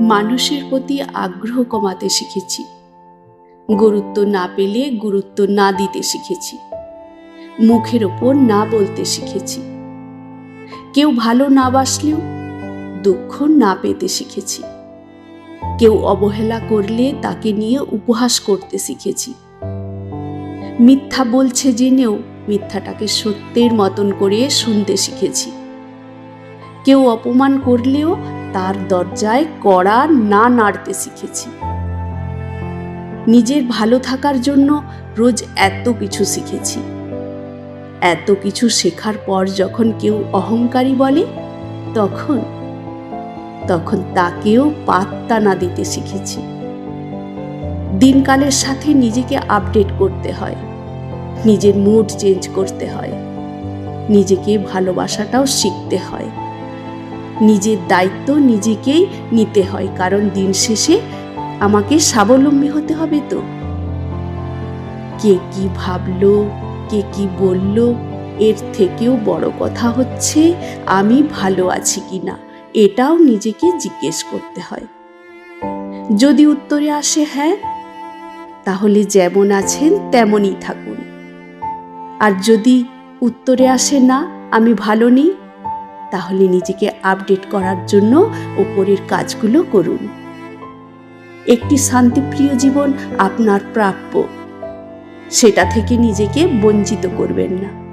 মানুষের প্রতি আগ্রহ কমাতে শিখেছি। গুরুত্ব না পেলে গুরুত্ব না দিতে শিখেছি। মুখের ওপর না বলতে শিখেছি। কেউ ভালো না বাসলেও দুঃখ না পেতে শিখেছি। কেউ অবহেলা করলে তাকে নিয়ে উপহাস করতে শিখেছি। মিথ্যা বলছে জেনেও মিথ্যাটাকে সত্যের মতন করে শুনতে শিখেছি। কেউ অপমান করলেও তার দরজায় কড়া না নাড়তে শিখেছি। নিজের ভালো থাকার জন্য রোজ এত কিছু শিখেছি। এত কিছু শেখার পর যখন কেউ অহংকারী বলে, তখন তখন তাকেও পাত্তা না দিতে শিখেছি। দিনকালের সাথে নিজেকে আপডেট করতে হয়, নিজের মুড চেঞ্জ করতে হয়, নিজেকে ভালোবাসাটাও শিখতে হয়। নিজের দায়িত্ব নিজেকেই নিতে হয়, কারণ দিন শেষে আমাকে স্বাবলম্বী হতে হবে তো। কে কি ভাবলো, কে কি বলল, এর থেকেও বড় কথা হচ্ছে আমি ভালো আছি কি না এটাও নিজেকে জিজ্ঞেস করতে হয়। যদি উত্তরে আসে হ্যাঁ তাহলে যেমন আছেন তেমনই থাকুন। আর যদি উত্তরে আসে না, আমি ভালো নেই তাহলে নিজেকে আপডেট করার জন্য ওপরের কাজগুলো করুন। একটি শান্তিপ্রিয় জীবন আপনার প্রাপ্য। সেটা থেকে নিজেকে বঞ্চিত করবেন না।